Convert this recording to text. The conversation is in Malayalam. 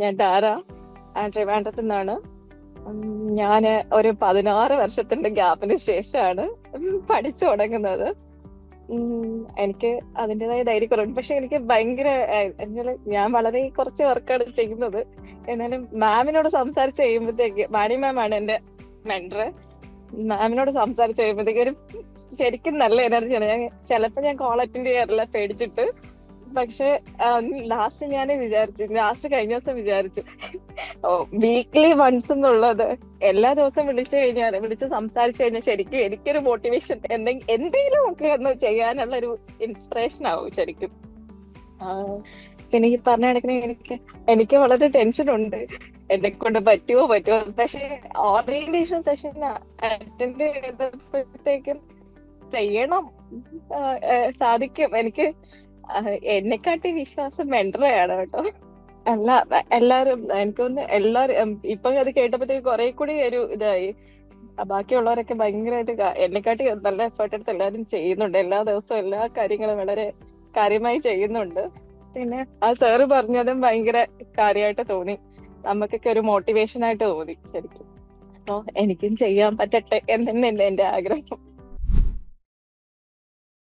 ഞാൻ ഡാര. ട്രിവാൻഡ്രത്തു നിന്നാണ് ഞാൻ ഒരു പതിനാറ് വർഷത്തിന്റെ ഗ്യാപ്പിന് ശേഷമാണ് പഠിച്ചു തുടങ്ങുന്നത്. എനിക്ക് അതിന്റെതായ ധൈര്യക്കുറവുണ്ട്. പക്ഷെ എനിക്ക് ഭയങ്കര ഞാൻ വളരെ കുറച്ച് വർക്കാണ് ചെയ്യുന്നത്. എന്നാലും മാമിനോട് സംസാരിച്ച് കഴിയുമ്പോഴത്തേക്ക് മാണി മാമാണ് എന്റെ മെൻഡർ മാമിനോട് സംസാരിച്ച് കഴിയുമ്പോഴത്തേക്ക് ഒരു ശരിക്കും നല്ല എനർജിയാണ്. ഞാൻ ചിലപ്പോൾ ഞാൻ കോൾ അറ്റൻഡ് ചെയ്യാറില്ല പേടിച്ചിട്ട്. പക്ഷെ ലാസ്റ്റ് ഞാൻ വിചാരിച്ചു ലാസ്റ്റ് കഴിഞ്ഞ ദിവസം വിചാരിച്ചു. വീക്ക്ലി വൺസ് എന്നുള്ളത് എല്ലാ ദിവസവും വിളിച്ചു കഴിഞ്ഞാൽ വിളിച്ച് സംസാരിച്ചു കഴിഞ്ഞാൽ ശരിക്കും എനിക്കൊരു മോട്ടിവേഷൻ എന്തെങ്കിലും എന്തെങ്കിലും ഒക്കെ ഒന്ന് ചെയ്യാനുള്ള ഒരു ഇൻസ്പിറേഷൻ ആവും ശരിക്കും. പിന്നെ ഈ പറഞ്ഞ കണക്കിന് എനിക്ക് എനിക്ക് വളരെ ടെൻഷൻ ഉണ്ട്. എന്നെ കൊണ്ട് പറ്റുമോ പറ്റുമോ പക്ഷെ ഓറിയന്റേഷൻ സെഷൻ അറ്റൻഡ് ചെയ്തപ്പോഴത്തേക്കും ചെയ്യണം സാധിക്കും. എനിക്ക് എന്നെക്കാട്ടി വിശ്വാസം മെൻഡറയാണ് കേട്ടോ. അല്ല എല്ലാരും എനിക്ക് തോന്നുന്നു എല്ലാരും ഇപ്പൊ അത് കേട്ടപ്പോഴത്തേക്ക് കുറെ കൂടി ഒരു ഇതായി. ബാക്കിയുള്ളവരൊക്കെ ഭയങ്കരമായിട്ട് എന്നെക്കാട്ടി നല്ല എഫേർട്ട് എടുത്ത് എല്ലാവരും ചെയ്യുന്നുണ്ട്. എല്ലാ ദിവസവും എല്ലാ കാര്യങ്ങളും വളരെ കാര്യമായി ചെയ്യുന്നുണ്ട്. പിന്നെ ആ സാറ് പറഞ്ഞതും ഭയങ്കര കാര്യമായിട്ട് തോന്നി. നമുക്കൊക്കെ ഒരു മോട്ടിവേഷൻ ആയിട്ട് തോന്നി ശരിക്കും. അപ്പൊ എനിക്കും ചെയ്യാൻ പറ്റട്ടെ എന്നെ എന്റെ ആഗ്രഹം.